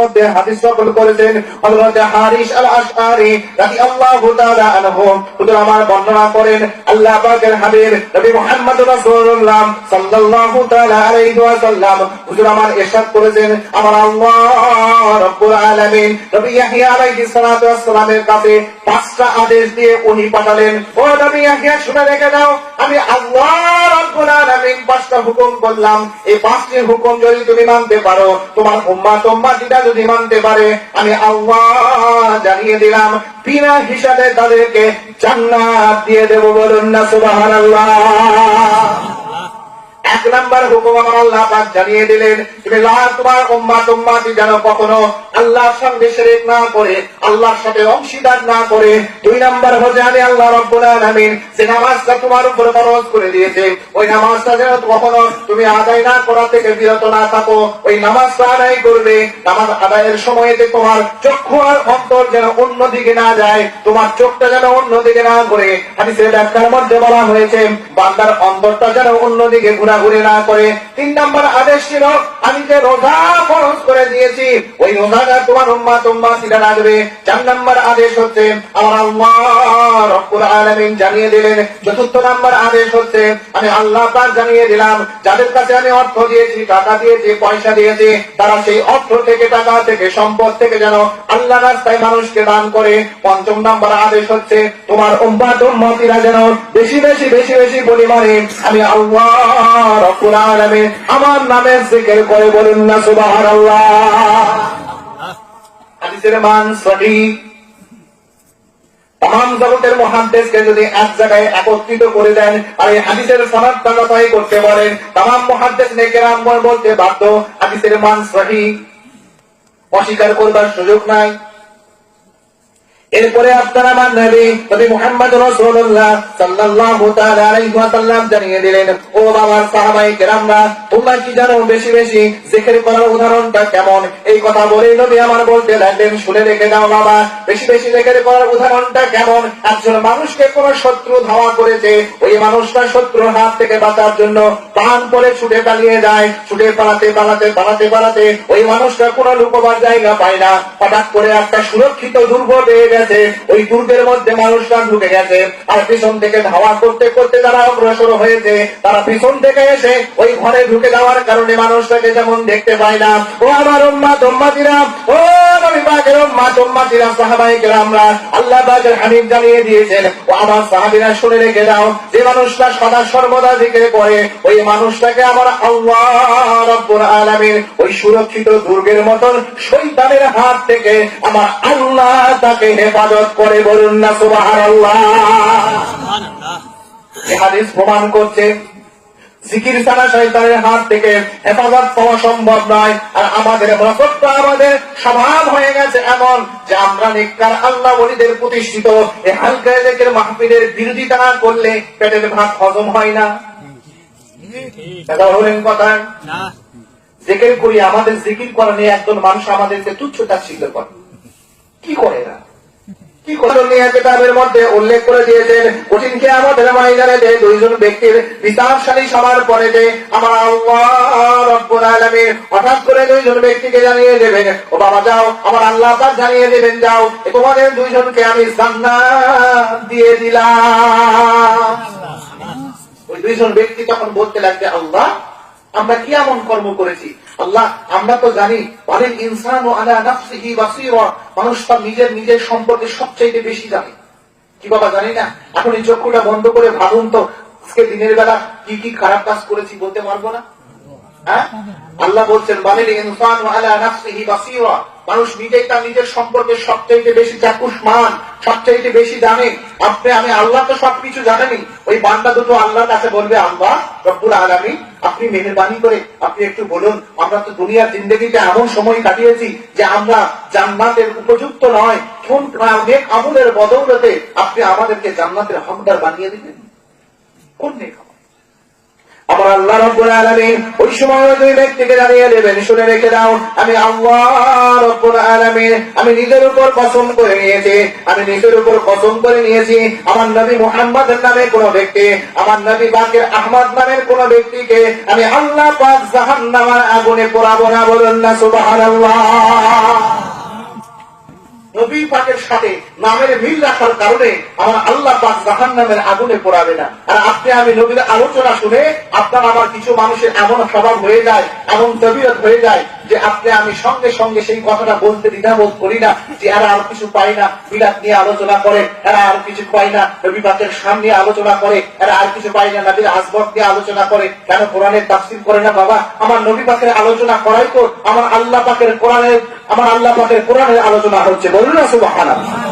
মধ্যে হাদিস নকল করেছেন হযরত হারিস আল আশআরি রাদিয়াল্লাহু তাআলা আনহু। হুজুর আমার বর্ণনা করেন, আল্লাহ পাকের হাবিব নবী মুহাম্মদ রাসূলুল্লাহ সাল্লাল্লাহু তাআলা আলাইহি ওয়াসাল্লাম। হুজুর আমার ইরশাদ করেছেন, আমার আল্লাহ রব্বুল আলামিন নবী ইয়াহইয়া আলাইহিস সালাতু কাছে পাঁচটা আদেশ দিয়ে উনি পাঠালেন, ও নবী ইয়াহইয়া শুনে রেখে দাও, আমি আল্লাহ রব্বুল আলামিন পাঁচটা হুকুম করলাম। এই পাঁচটি হুকুম যদি তুমি মানতে পারো, তোমার উম্মাত উম্মাতিটা যদি মানতে পারে, আমি আল্লাহ জানিয়ে দিলাম, বিনা হিসাবে তাদেরকে জান্নাত দিয়ে দেব বলুন না, সুবহানাল্লাহ। এক নাম্বার হুকুম আমার আল্লাহ পাক জানিয়ে দিলেন, তুমি লা তোমার উম্মাত উম্মাতি যেন কখনো আল্লাহর সঙ্গে শিরক না করে, আল্লাহর সাথে অংশীদার না করে, দুই নাম্বার হচ্ছে আমি আল্লাহ রব্বুল আলামিন যে নামাজটা তোমার উপর ফরজ করে দিয়েছে, ওই নামাজটা যেন কখনো তুমি আদায় না করা থেকে বিরত না থাকো, ওই নামাজটা আদায় করবে নামাজ আদায়ের সময়তে তোমার চক্ষু আর অন্তর যেন অন্যদিকে না যায়, তোমার চোখটা যেন অন্যদিকে না ঘুরে। হাদিসের ব্যাখ্যার মধ্যে বলা হয়েছে, বান্দার অন্তরটা যেন অন্যদিকে ঘোরাঘুরি না করে। তিন নম্বর আদেশ ছিল, আমি যে রোজা ফরজ করে দিয়েছি, ওই রোজাটা তোমার উম্মা তুম্মা সিরা রাখবে চার নম্বর আদেশ হচ্ছে আমার আল্লাহ রব্বুল আলামিন জানিয়ে দিলেন চতুর্থ নম্বর আদেশ হচ্ছে আমি আল্লাহ পাক জানিয়ে দিলাম যাদের কাছে আমি অর্থ দিয়েছি টাকা দিয়েছি পয়সা দিয়েছি তারা সেই অর্থ থেকে টাকা থেকে সম্পদ থেকে যেন আল্লাহ রাস্তায় মানুষকে দান করে পঞ্চম নম্বর আদেশ হচ্ছে তোমার উম্মতিরা যেন বেশি বেশি বেশি বেশি পরিমাণে আমি আল্লাহ রব্বুল আলামিন আমার নামে জিকির করে বলুন না সুবহানাল্লাহ। জগতের মহাদ্দেশকে যদি এক জায়গায় একত্রিত করে দেন আর এই হাদিসের করতে বলেন তাম মহাদ্দেশ নেকেরাম বলতে বাধ্য, হাদিসের মান অস্বীকার করবার সুযোগ নাই। এরপরে আপনারা আমার নবী নবী জানিয়ে দিলেন, ও বাবার সাহাবায়ে কেরামরা তোমরা কি জানো? বেশি বেশি জিকির করার উদাহরণটা কেমন? এই কথা বলেই নবী আমার বলতে লাগলেন, শুনে রেখে দাও বাবা, বেশি বেশি জিকির করার উদাহরণটা কেমন? একজন মানুষকে কোন শত্রু ধাওয়া করেছে, ওই মানুষটা শত্রুর হাত থেকে বাঁচার জন্য প্রাণ পরে ছুটে পালিয়ে যায়, ছুটে পালাতে পালাতে পালাতে পালাতে ওই মানুষটা কোনো লুকোবার জায়গা পায় না। হঠাৎ করে একটা সুরক্ষিত দুর্গ পেয়ে গেছে, ওই দুর্গের মধ্যে মানুষটা ঢুকে গেছে আর পিছন থেকে ধাওয়া করতে করতে তারা অগ্রসর হয়েছে। তারা পিছন থেকে এসে ওই ঘরে ঢুকে যাওয়ার কারণে মানুষটাকে যেমন দেখতে পায় না। ও আমার উম্মা তোম্মাতিরা ও নবী পাকের উম্মা তোম্মাতিরা সাহাবায়ে কেরামরা আল্লাহ পাকের হাবিব জানিয়ে দিয়েছেন ও আমার সাহাবীরা শুনে রেখে দাও যে মানুষটা সদা সর্বদা জিকির করে ওই মানুষটাকে আমার আল্লাহ রব্বুল আলামিন ওই সুরক্ষিত দুর্গের মতন শয়তানের হাত থেকে আমার আল্লাহ তাকে হেফাজত করে বলুন না সুবহানাল্লাহ। এই হাদিস প্রমাণ করছে জিকির ছাড়া শয়তানের হাত থেকে হেফাজত পাওয়া সম্ভব নয়। আর আমাদের মতটা আমাদের স্বভাব হয়ে গেছে এমন যে আমরা নিকার আল্লাহ বলিদের প্রতিষ্ঠিত এই হালকা লেকের মাহফিলের বিরোধিতা না করলে পেটের ভাত হজম হয় না। হলেন কথা? জিকির করি আমাদের জিকির করা নিয়ে একজন মানুষ আমাদেরকে তুচ্ছ তাচ্ছিল্য করে। কি করে না কিতাবের মধ্যে উল্লেখ করে দিয়েছেন? কঠিন কে আমাদের ময়দানে যে দুইজন ব্যক্তির বিতাপশালী সবার পরে যে আমার আল্লাহ রব্বুল আলামিন হঠাৎ করে দুইজন ব্যক্তিকে জানিয়ে দেবেন ও বাবা যাও আমার আল্লাহ পাক জানিয়ে দেবেন যাও তোমাদের দুইজনকে আমি জান্নাত দিয়ে দিলাম। ওই দুইজন ব্যক্তি তখন বলতে লাগবে আল্লাহ আমরা কি এমন কর্ম করেছি? আল্লাহ, আমরা তো জানি অনেক ইনসান ও আলা নাফসিহি বাসীরা, মানুষ তার নিজের নিজের সম্পর্কে সবচাইতে বেশি জানে। কি বাবা, জানি না? এখন এই চক্ষুটা বন্ধ করে ভাবুন তো, আজকে দিনের বেলা কি কি খারাপ কাজ করেছি বলতে পারব না? আল্লাহ বলছেন ইনসান আলা নাফসিহি বাসীরা। মানুষ নিজেই তার নিজের সম্পর্কে সবচাইতে বেশি চাকুষ্মান, সবচাইতে বেশি জানে। আপনি, আমি আল্লাহ তো সবকিছু জানেনি ওই বান্দা দুটো কাছে বলবে, আল্লাহ রব্বুল আলামিন, আপনি মেহেরবানি করে আপনি একটু বলুন, আমরা তো দুনিয়ার জিন্দগিতে এমন সময় কাটিয়েছি যে আমরা জান্নাতের উপযুক্ত নয় কোন আমলের বদৌলতে আপনি আমাদেরকে জান্নাতের হকদার বানিয়ে দিবেন। কোন নেক? আমার আল্লাহ রব্বুল আলামিন ওই সময় দুই ব্যক্তিকে জানিয়ে দেবেন, শুনে রেখে দাও, আমি আল্লাহ রব্বুল আলামিন, আমি নিজের উপর কসম করে নিয়েছি, আমি নিজের উপর কসম করে নিয়েছি, আমার নবী মুহাম্মদের নামে কোন ব্যক্তি, আমার নবী বাকের আহমদ নামের কোন ব্যক্তিকে আমি আল্লাহ পাক জাহান্নামের আগুনে পোড়াবো না বলুন না, সুবহানাল্লাহ। পাকের সাথে নামের মিল রাখার কারণে আমার আল্লাহ পাক জাহান নামের আগুনে পড়াবে না। আর আপনি আমি নবীর আলোচনা শুনে আপনার আমার কিছু মানুষের এমন স্বভাব হয়ে যায়, এমন তবিয়ত হয়ে যায় যে আপনি আমি সঙ্গে সঙ্গে সেই কথাটা বলতে দ্বিধাবোধ করি না যে এরা আর কিছু পাই না বিলাত নিয়ে আলোচনা করে, এরা আর কিছু পাই না, নবী পাকের সামনে আলোচনা করে, এরা আর কিছু পাই না, নবীর আসবক দিয়ে আলোচনা করে। কেন কোরআনের তাফসির করে না বাবা? আমার নবী পাকের আলোচনা করাই তো, আমার আল্লাহ পাকের কোরআনের আমার আল্লাহ পাকের কোরআনের আলোচনা হচ্ছে বলুন না সুবহানাল্লাহ।